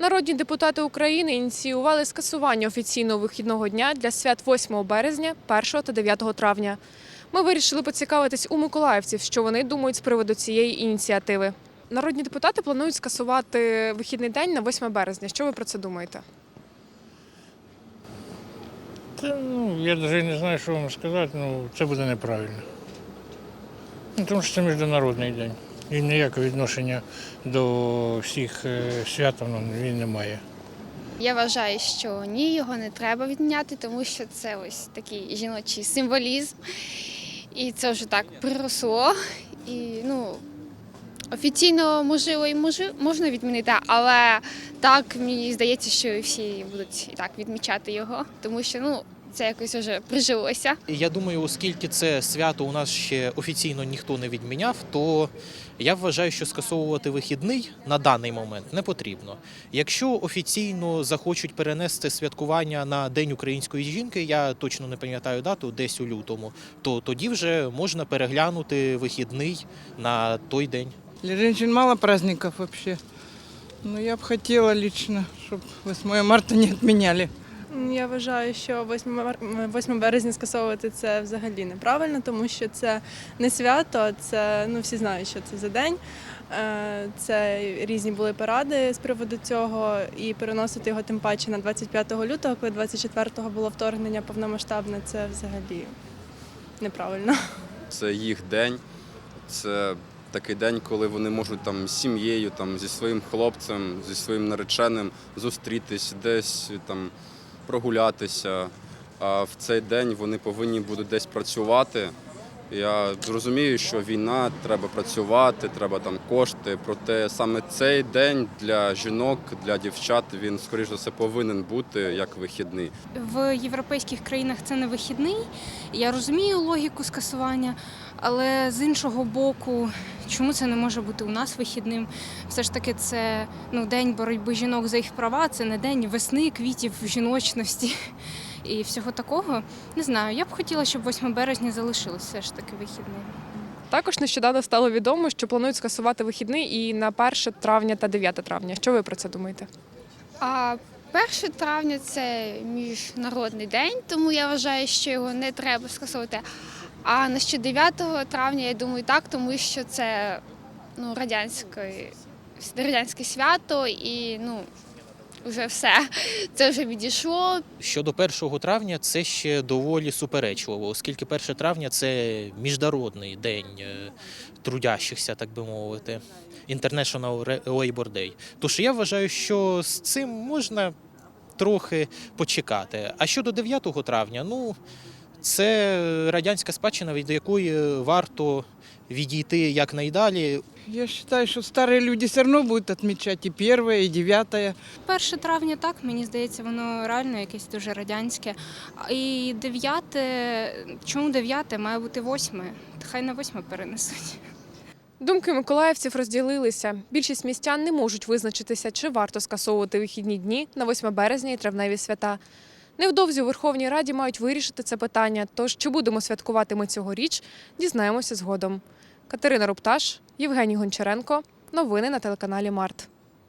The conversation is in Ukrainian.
Народні депутати України ініціювали скасування офіційного вихідного дня для свят 8 березня, 1 та 9 травня. Ми вирішили поцікавитись у миколаївців, що вони думають з приводу цієї ініціативи. Народні депутати планують скасувати вихідний день на 8 березня. Що ви про це думаєте? Та, ну, я навіть не знаю, що вам сказати, ну це буде неправильно. Ну, тому що це міжнародний день. І ніякого відношення до всіх е, свят він не має. Я вважаю, що ні, його не треба відміняти, тому що це ось такий жіночий символізм. І це вже так приросло. І ну, офіційно можливо і можна відмінити, але так мені здається, що всі будуть і так відмічати його, тому що ну, це якось вже прижилося. Я думаю, оскільки це свято у нас ще офіційно ніхто не відміняв, то я вважаю, що скасовувати вихідний на даний момент не потрібно. Якщо офіційно захочуть перенести святкування на День української жінки, я точно не пам'ятаю дату, десь у лютому, то тоді вже можна переглянути вихідний на той день. Для женщин мало праздников вообще. Но я бы хотела лично, чтобы 8 марта не отменяли. Я вважаю, що 8 8 березня скасовувати це взагалі неправильно, тому що це не свято, це ну всі знають, що це за день. Е, Це різні були поради з приводу цього, і переносити його тим паче на 25 лютого, коли 24-го було вторгнення повномасштабне, це взагалі неправильно. Це їх день. Це такий день, коли вони можуть там з сім'єю, там зі своїм хлопцем, зі своїм нареченим зустрітись, десь там прогулятися. А в цей день вони повинні будуть десь працювати. Я зрозумію, що війна, треба працювати, треба там кошти. Проте саме цей день для жінок, для дівчат він скоріш за все повинен бути як вихідний. В європейських країнах це не вихідний. Я розумію логіку скасування, але з іншого боку, чому це не може бути у нас вихідним? Все ж таки, це ну, день боротьби жінок за їх права, це не день весни, квітів, жіночності і всього такого. Не знаю, я б хотіла, щоб 8 березня залишилось все ж таки вихідним. Також нещодавно стало відомо, що планують скасувати вихідний і на 1 травня та 9 травня. Що ви про це думаєте? А 1 травня це міжнародний день, тому я вважаю, що його не треба скасовувати. А на ще 9 травня, я думаю, так, тому що це ну, радянське, радянське свято і ну, вже все. Це вже відійшло. Щодо 1 травня, це ще доволі суперечливо, оскільки 1 травня це міжнародний день е, трудящихся, так би мовити, International Labor Day. Тож я вважаю, що з цим можна трохи почекати. А щодо 9 травня, ну це радянська спадщина, від якої варто відійти якнайдалі. Я считаю, что старые люди все равно будут отмечать и 1, и 9. 1 травня так, мені здається, воно реально якесь дуже радянське. І 9, чому 9? Має бути 8. Хай на 8 перенесуть. Думки миколаївців розділилися. Більшість містян не можуть визначитися, чи варто скасовувати вихідні дні на 8 березня і травневі свята. Невдовзі у Верховній Раді мають вирішити це питання. Тож чи будемо святкувати ми цьогоріч, дізнаємося згодом. Катерина Рупташ, Євгеній Гончаренко. Новини на телеканалі Март.